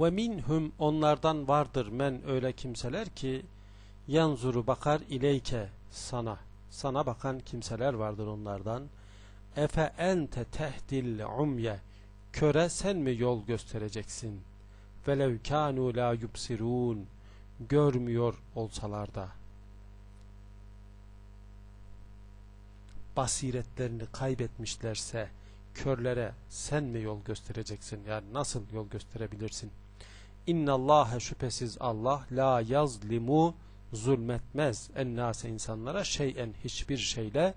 Ve minhum onlardan vardır men öyle kimseler ki yanzuru bakar ileyke sana. Sana bakan kimseler vardır onlardan. Efe ente tehdil umye köre sen mi yol göstereceksin? Velev kanu la yubsirun görmüyor olsalar da. Basiretlerini kaybetmişlerse körlere sen mi yol göstereceksin? Yani nasıl yol gösterebilirsin? İnna Allah şüphesiz Allah la yazlimu zulmetmez ennase insanlara şeyen hiçbir şeyle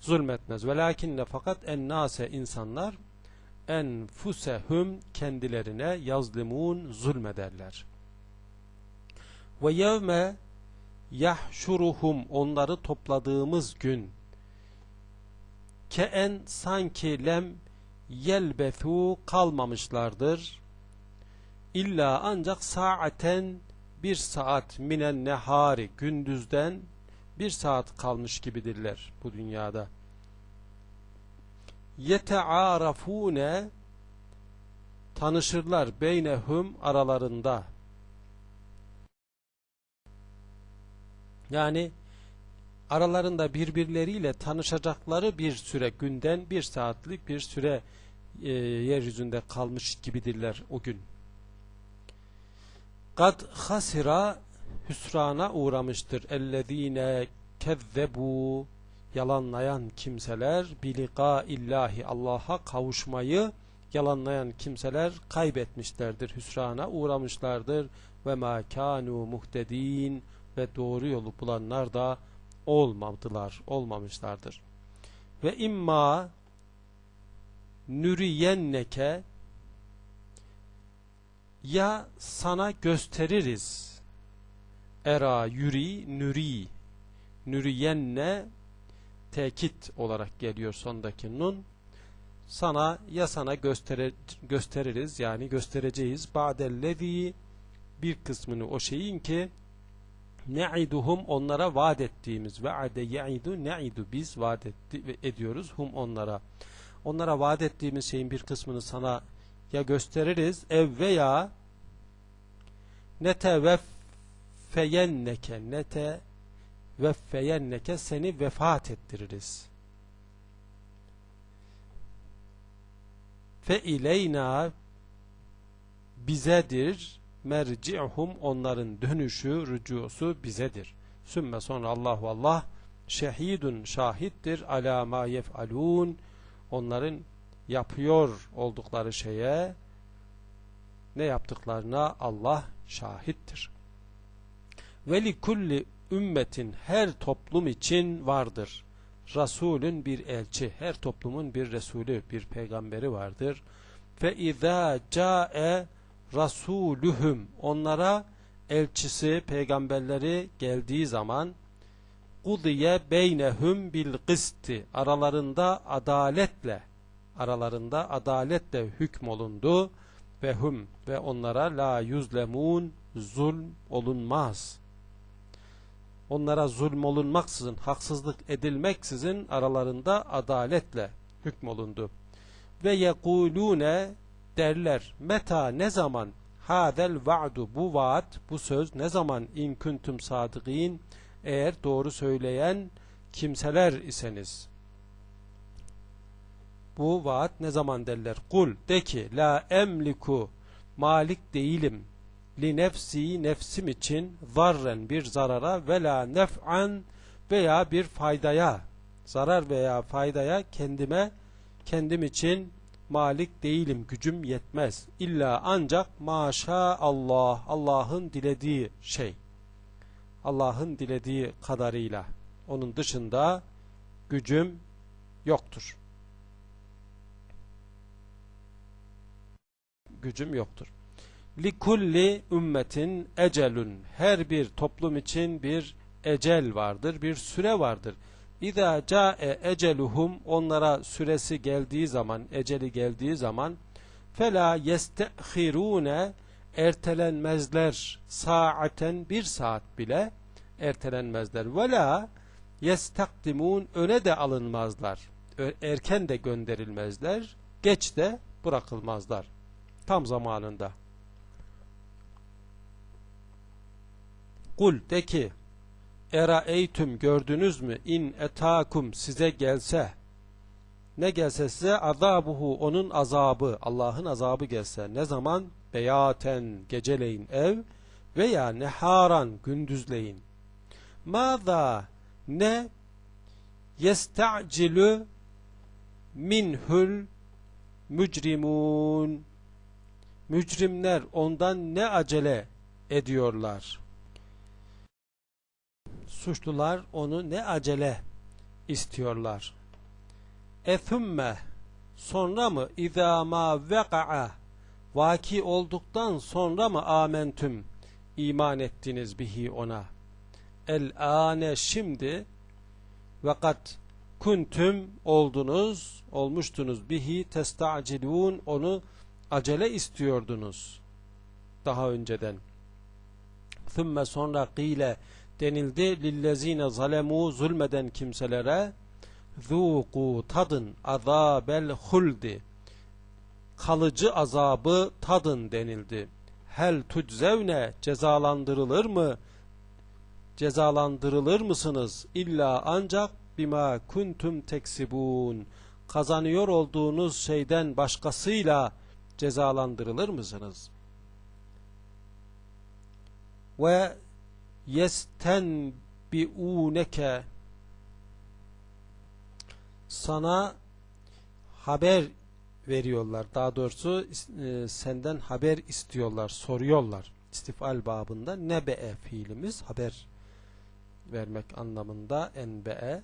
zulmetmez. Velakinne fakat ennase insanlar enfusehum kendilerine yazlimun zulmederler. Ve yevme yahşuruhum onları topladığımız gün keen sanki lem yelbethu kalmamışlardır. İlla ancak saaten bir saat minen nehari gündüzden bir saat kalmış gibidirler bu dünyada. Yetearafune tanışırlar beynehum aralarında. Yani aralarında birbirleriyle tanışacakları bir süre günden bir saatlik bir süre e, yeryüzünde kalmış gibidirler o gün. Kad hasira hüsrana uğramıştır. Ellezine kezzebu yalanlayan kimseler bilika illahi Allah'a kavuşmayı yalanlayan kimseler kaybetmişlerdir. Hüsrana uğramışlardır. Ve ma kanu muhtedin ve doğru yolu bulanlar da olmadılar, olmamışlardır. Ve imma nüriyenneke ya sana gösteririz. Era yuri nüri nüriyenne tekit olarak geliyor sondaki nun. Sana ya sana göstere, gösteririz yani göstereceğiz. Ba'dellezi bir kısmını o şeyin ki ne'iduhum onlara vaat ettiğimiz. Ve ade ya'idu ne'idu biz vaat etti, ediyoruz hum onlara. Onlara vaat ettiğimiz şeyin bir kısmını sana ya gösteririz ev veya neteveffeyenneke nete veffeyenneke seni vefat ettiririz. Fe ileyna bizedir merci'hum onların dönüşü, rücusu bizedir. Sümme sonra Allahu Allah şehidun şahittir ala ma yef'alun onların yapıyor oldukları şeye ne yaptıklarına Allah şahittir. Ve li kulli ümmetin her toplum için vardır. Resulün bir elçi, her toplumun bir Resulü, bir peygamberi vardır. Fe izâ câe rasuluhum onlara elçisi, peygamberleri geldiği zaman kudiye beynehum bil kısti aralarında adaletle aralarında adaletle hükmolundu ve hum ve onlara la yüzlemun zulm olunmaz. Onlara zulm olunmaksızın, haksızlık edilmeksizin aralarında adaletle hükmolundu. Ve yekulune derler meta ne zaman? Hadel va'du. Bu vaat bu söz ne zaman? İn kuntum eğer doğru söyleyen kimseler iseniz bu vaat ne zaman derler kul de ki la emliku malik değilim li nefsi nefsim için zarren bir zarara ve la nef'an veya bir faydaya zarar veya faydaya kendime kendim için malik değilim, gücüm yetmez. İlla ancak maşa Allah, Allah'ın dilediği şey. Allah'ın dilediği kadarıyla. Onun dışında gücüm yoktur. Gücüm yoktur. Likulli ümmetin ecelun. Her bir toplum için bir ecel vardır, bir süre vardır. İza ca'e eceluhum onlara süresi geldiği zaman, eceli geldiği zaman fela yestehirune ertelenmezler saaten bir saat bile ertelenmezler. Ve la yestakdimun öne de alınmazlar. Erken de gönderilmezler. Geç de bırakılmazlar. Tam zamanında. Kul de ki Eraeytüm gördünüz mü? İn etakum size gelse. Ne gelse size? Azabuhu onun azabı Allah'ın azabı gelse. Ne zaman? Beyaten geceleyin ev veya neharan gündüzleyin. Maza ne? Yesta'cilu minhul mücrimun mücrimler ondan ne acele ediyorlar? Suçlular onu ne acele istiyorlar? Ethümme sonra mı? İzâ mâ veka'a vaki olduktan sonra mı amentüm iman ettiniz bihi ona. El ane şimdi vakat kuntum oldunuz olmuştunuz bihi testacilun onu acele istiyordunuz daha önceden thümme sonra kıyle denildi lillezine zalemu zulmeden kimselere zuku tadın azabel huldi kalıcı azabı tadın denildi. Hel tuczevne cezalandırılır mı? Cezalandırılır mısınız? İlla ancak bima kuntum teksibun kazanıyor olduğunuz şeyden başkasıyla cezalandırılır mısınız? Ve yesten bi'uneke sana haber veriyorlar. Daha doğrusu e, senden haber istiyorlar, soruyorlar. İstifal babında nebe'e fiilimiz haber vermek anlamında enbe'e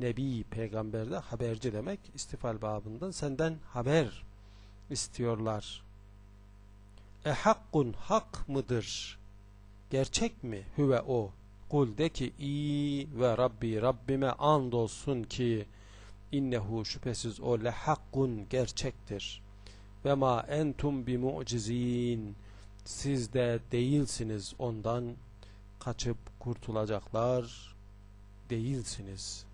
nebi peygamberde haberci demek istifal babından senden haber istiyorlar. E hakkun hak mıdır? Gerçek mi? Hüve o. Kul de ki iyi ve Rabbi Rabbime andolsun ki innehu şüphesiz o lehakkun gerçektir. Ve ma entum bi mu'cizin siz de değilsiniz ondan kaçıp kurtulacaklar değilsiniz.''